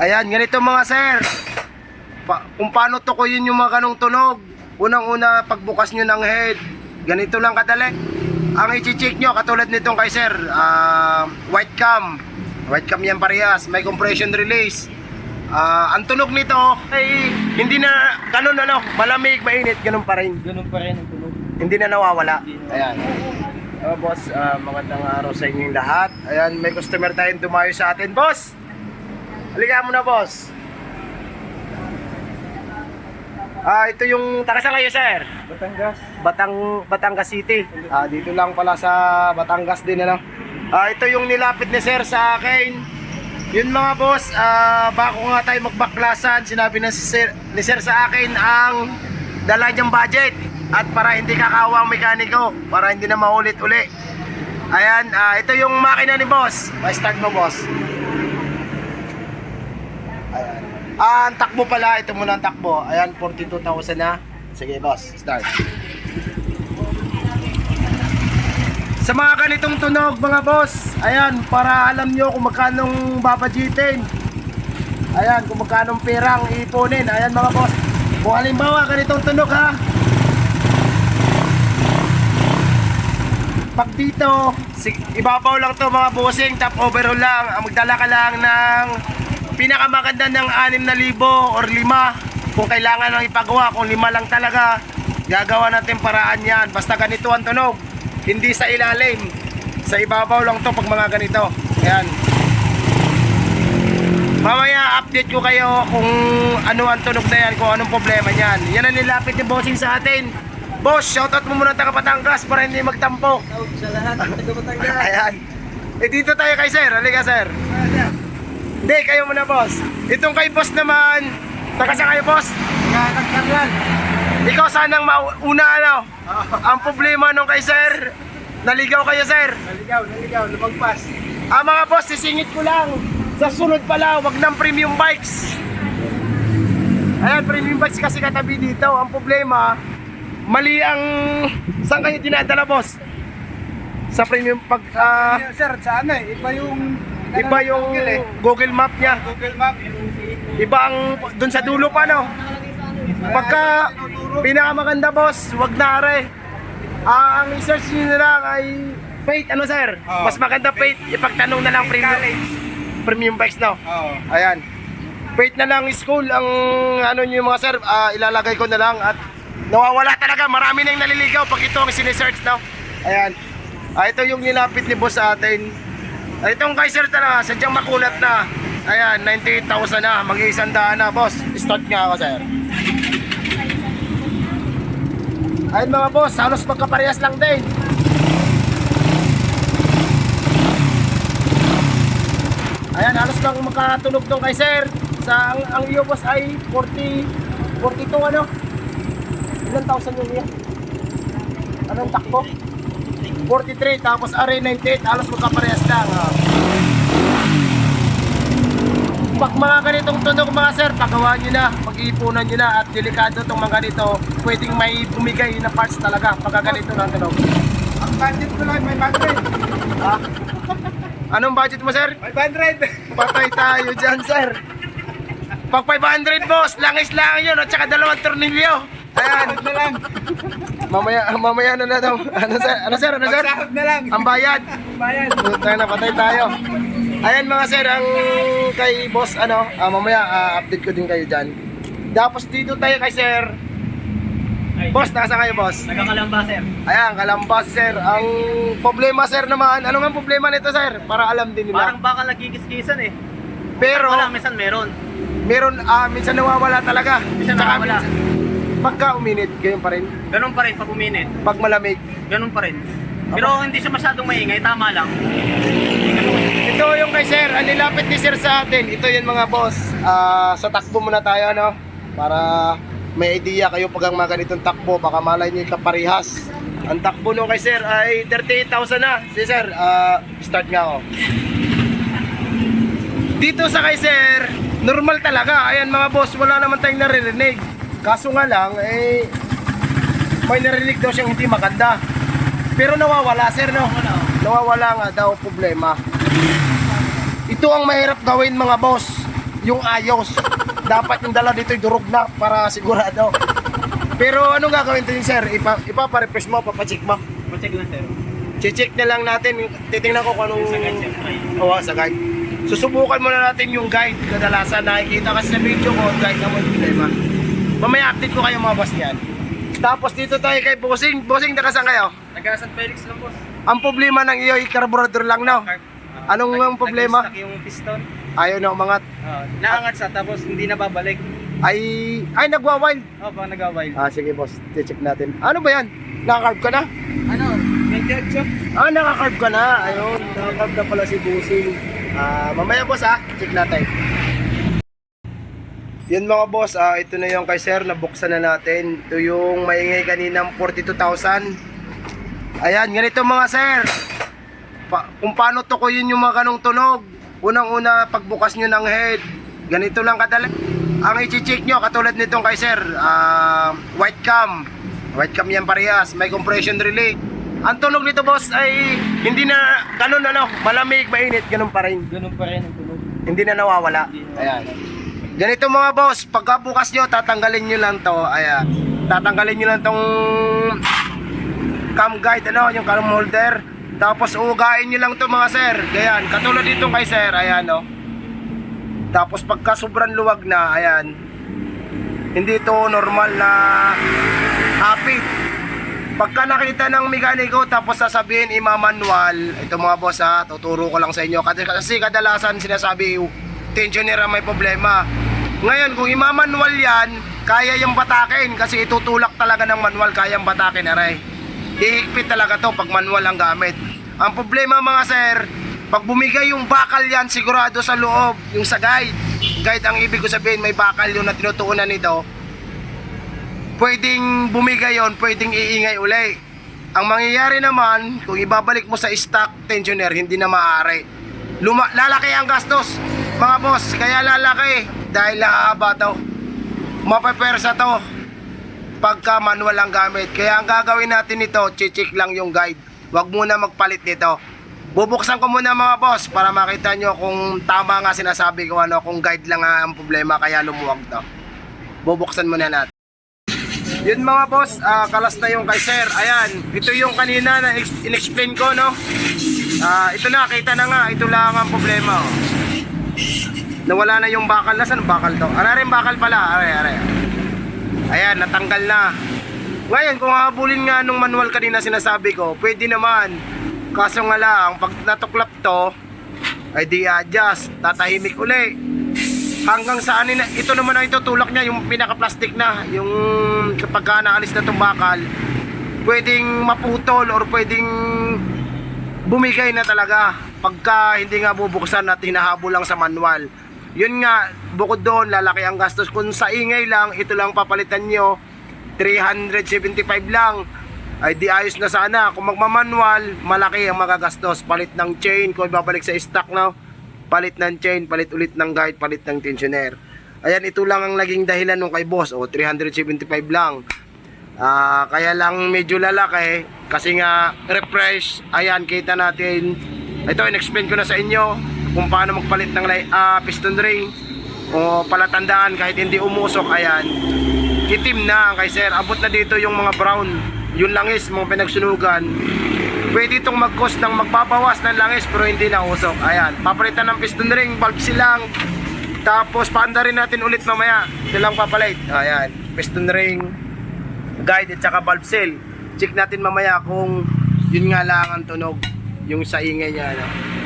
Ayan, ganito mga sir. Pa- kung paano tukuyin yung mga ganong tunog. Unang-una, pagbukas nyo ng head. Ganito lang kadali. Ang i-check nyo, katulad nitong kay sir, ah, white cam. White cam yan parehas. May compression release. Ah, ang tunog nito ay hindi na ganun ano, malamig, mainit, ganun pa rin. Ganun pa rin ang tunog. Hindi na nawawala. Ayan. Oh, boss, ah, magandang araw sa inyong lahat. Ayan, may customer tayong dumayo sa atin. Boss! Halika mo na, boss. Ah, ito yung taga saan kayo, sir? Batangas. Batang Batangas City. Ah, dito lang pala sa Batangas din ano. Ah, ito yung nilapit ni sir sa akin. Yun mga boss, ah, bago nga tayo magbaklasan, sinabi na si sir, ni sir sa akin ang dala niyang budget at para hindi kakawa ang mekaniko, para hindi na maulit uli. Ayan, ah, ito yung makina ni boss. Pa-start mo boss. Ayan. Ah, ang takbo pala, ito muna ang takbo. Ayan, 42,000 na. Sige boss, start. Sa mga ganitong tunog mga boss, ayan, para alam nyo kung magkanong babajitin. Ayan, kung magkanong perang iipunin. Ayan mga boss. Kung halimbawa ganitong tunog ha. Pag dito, ibabaw lang to mga bossing, top overhaul lang. Ang magdala ka lang ng pinakamaganda ng 6,000 or 5 kung kailangan lang ipagawa, kung 5 lang talaga, gagawa natin paraan yan. Basta ganito ang tunog. Hindi sa ilalim. Sa ibabaw lang to pag mga ganito. Ayan. Mamaya update ko kayo kung ano ang tunog na yan, kung anong problema niyan. Yan ang nilapit ni Bossing sa atin. Boss, shoutout mo muna taga Batangas para hindi magtampo. Out sa lahat. Taga Batangas. Ayan. Eh dito tayo kay sir. Halika sir. Hindi, kayo muna boss. Itong kay boss naman, taga saan kayo boss? Nagkarlan. Ikaw sanang mauna ano. Ang problema nung kay sir, naligaw kayo sir. Naligaw, naligaw, lumagpas. Ah mga boss, sisingit ko lang. Sa sunod pala, wag ng premium bikes. Ayan, premium bikes kasi katabi dito. Ang problema, mali ang... Saan kayo dinadala boss? Sa premium pag... ah, sir, sa ano eh, iba yung... iba yung Google Map niya. Google Map. Iba ang dun sa dulo pa no. Pagka pinakamaganda boss, wag na are. Ah, ang i-search niyo na lang ay Fate, ano sir? Oo. Mas maganda Fate, ipagtanong na lang premium, premium bikes no. Oo. Ayan. Fate na lang school ang ano niyo mga sir, ah, ilalagay ko na lang at nawawala talaga, marami nang naliligaw pag ito ang sinesearch no. Ayan. Ah, ito yung nilapit ni boss sa atin. Ah, itong kay sir talaga, sadyang makunat na. Ayan, 98,000 na, mag-iisang daan na, boss. Start nga ako, sir. Ayun mga boss, halos magkaparehas lang din. Ayan, halos lang makatunog tong kay sir. Sa ang, ang iyo boss ay 40 42 ano? Ilang thousand yung iya? Anong takbo? 43 tapos RA 98 halos magkaparehas lang. ah. Pag mga ganitong tunog mga sir, pagawa nyo na, pag-iipunan nyo na at delikado itong mga ganito, pwedeng may bumigay na parts talaga pag ganito ng tunog. Ang budget ko lang, may 500. Ah. Anong budget mo sir? 500. Patay tayo dyan, sir. Pag 500 boss, langis lang yun at saka dalawang tornilyo. Ayan, na lang. Mamaya, mamaya na na daw. Ano sir? Ano sir? Ano sir? Pagsahod na lang. Ang bayad. Bayan. Tayo na, patay tayo. Ayan mga sir, ang kay boss, ano, ah, mamaya ah, update ko din kayo dyan. Tapos dito tayo kay sir. Boss, nasa kayo boss? Nagkakalamba, sir. Ayan, kalambas sir. Ang problema sir naman, ano nga ang problema nito sir? Para alam din nila. Parang baka nagkikiskisan eh. Pero, Wala, minsan meron. meron, ah, minsan nawawala talaga. Minsan Tsaka nawawala. minsan- Pagka uminit, ganyan pa rin. Ganun pa rin pag uminit. Pag malamig. Ganun pa rin. Pero hindi siya masyadong maingay, tama lang. Ito yung kay sir, ang nilapit ni sir sa atin. Ito yun mga boss. Ah, sa takbo muna tayo, no? Para may idea kayo pag ang mga ganitong takbo, baka malay nyo kaparihas. Ang takbo nung kay sir ay 38,000 na. Si sir, ah, start nga ako. Dito sa kay sir, normal talaga. Ayan mga boss, wala naman tayong naririnig. Kaso nga lang, eh, may narinig daw siyang hindi maganda. Pero nawawala sir, no? Nawawala nga daw problema. Ito ang mahirap gawin mga boss. yung ayos. Dapat yung dala dito durog na para sigurado. Pero ano gagawin din sir? Ipa, ipaparefresh mo, papacheck mo. Pa-check lang, sir. Check na lang natin. Titingnan ko kung anong... Sa guide, siyempre. Oo, sa guide. Susubukan muna natin yung guide. Kadalasan nakikita kasi sa video ko, guide na mo yung problema. Mamaya update ko kayo mga boss niyan. Tapos dito tayo kay Bossing. Bossing, nakasan kayo? Taga San Felix lang, boss. Ang problema ng iyo ay carburetor lang, no? Anong ang problema? Nag-stuck yung piston. Ayaw na umangat. Oh, naangat siya, tapos hindi na babalik. Ay, ay nagwa-wild. Oh, baka nag-wild. Ah, sige boss, check natin. Ano ba yan? Nakakarb ka na? Ano? May judge siya. Ah, nakakarb ka na. Ayun, nakakarb na pala si Bossing. Ah, mamaya boss ah, check natin. Yun mga boss, ah, ito na yung kay sir, nabuksan na natin. Ito yung maingay kaninang 42,000. Ayan, ganito mga sir. Pa- kung paano tukuyin yung mga ganong tunog. Unang-una, pagbukas nyo ng head. Ganito lang kadali. Ang i-check nyo, katulad nitong kay sir, ah, white cam. White cam yan parehas, may compression relay. Ang tunog nito boss ay hindi na ganun ano, malamig, mainit, ganun pa rin. Ganun pa rin ang tunog. Hindi na nawawala. Ayan. Ganito mga boss, pagkabukas nyo, tatanggalin nyo lang to. Ayan. Tatanggalin nyo lang tong cam guide, ano, yung cam holder. Tapos ugain nyo lang to mga sir. Ayan, katulad dito kay sir, ayan no. Tapos pagka sobrang luwag na, ayan. Hindi to normal na hapit. Pagka nakita ng mekaniko tapos sasabihin imamanual, ito mga boss ha, tuturo ko lang sa inyo. Kasi, kasi kadalasan sinasabi, tensioner ang may problema. Ngayon, kung imamanual yan, kaya yung batakin kasi itutulak talaga ng manual, kaya yung batakin, aray. Hihigpit talaga to pag manual ang gamit. Ang problema mga sir, pag bumigay yung bakal yan, sigurado sa loob, yung sa guide. Guide ang ibig ko sabihin, may bakal yun na tinutuunan nito pwedeng bumigay yon, pwedeng iingay uli. Ang mangyayari naman, kung ibabalik mo sa stock tensioner, hindi na maaari. Luma, lalaki ang gastos, mga boss. Kaya lalaki, dahil lahaba to. Mapapersa to. Pagka manual ang gamit. Kaya ang gagawin natin nito, chichik lang yung guide. Huwag muna magpalit nito. Bubuksan ko muna mga boss para makita nyo kung tama nga sinasabi ko ano, kung guide lang ang problema kaya lumuwag to. Bubuksan muna natin. Yun mga boss, ah, kalas na yung kay sir. Ayan, ito yung kanina na ex- in-explain ko, no? Ah, ito na, kita na nga. Ito lang ang problema. Oh. Nawala na yung bakal. Nasaan bakal to? Ara rin bakal pala. Are, are. Ayan, natanggal na. Ngayon, kung habulin nga nung manual kanina sinasabi ko, pwede naman. Kaso nga lang, pag natuklap to, ay di adjust. Tatahimik uli hanggang sa anin na ito naman ang itutulak niya yung pinaka-plastic na yung kapag ka naalis na itong bakal pwedeng maputol or pwedeng bumigay na talaga pagka hindi nga bubuksan at hinahabol lang sa manual yun nga bukod doon lalaki ang gastos kung sa ingay lang ito lang papalitan nyo 375 lang ay di ayos na sana kung magmamanual malaki ang magagastos palit ng chain kung ibabalik sa stock na palit ng chain, palit ulit ng guide, palit ng tensioner. Ayan, ito lang ang naging dahilan nung kay boss. O, 375 lang. Ah, kaya lang medyo lalaki kasi nga refresh. Ayan, kita natin. Ito, in-explain ko na sa inyo kung paano magpalit ng ah, piston ring o palatandaan kahit hindi umusok. Ayan, kitim na kay sir. Abot na dito yung mga brown. Yung langis, mga pinagsunugan pwede itong mag-cost ng magbabawas ng langis pero hindi na usok. Ayan, papalitan ng piston ring, valve silang. Tapos paanda rin natin ulit mamaya. Silang papalit. Ayan, piston ring, guide at saka valve seal. Check natin mamaya kung yun nga lang ang tunog. Yung sa ingay niya. Ano.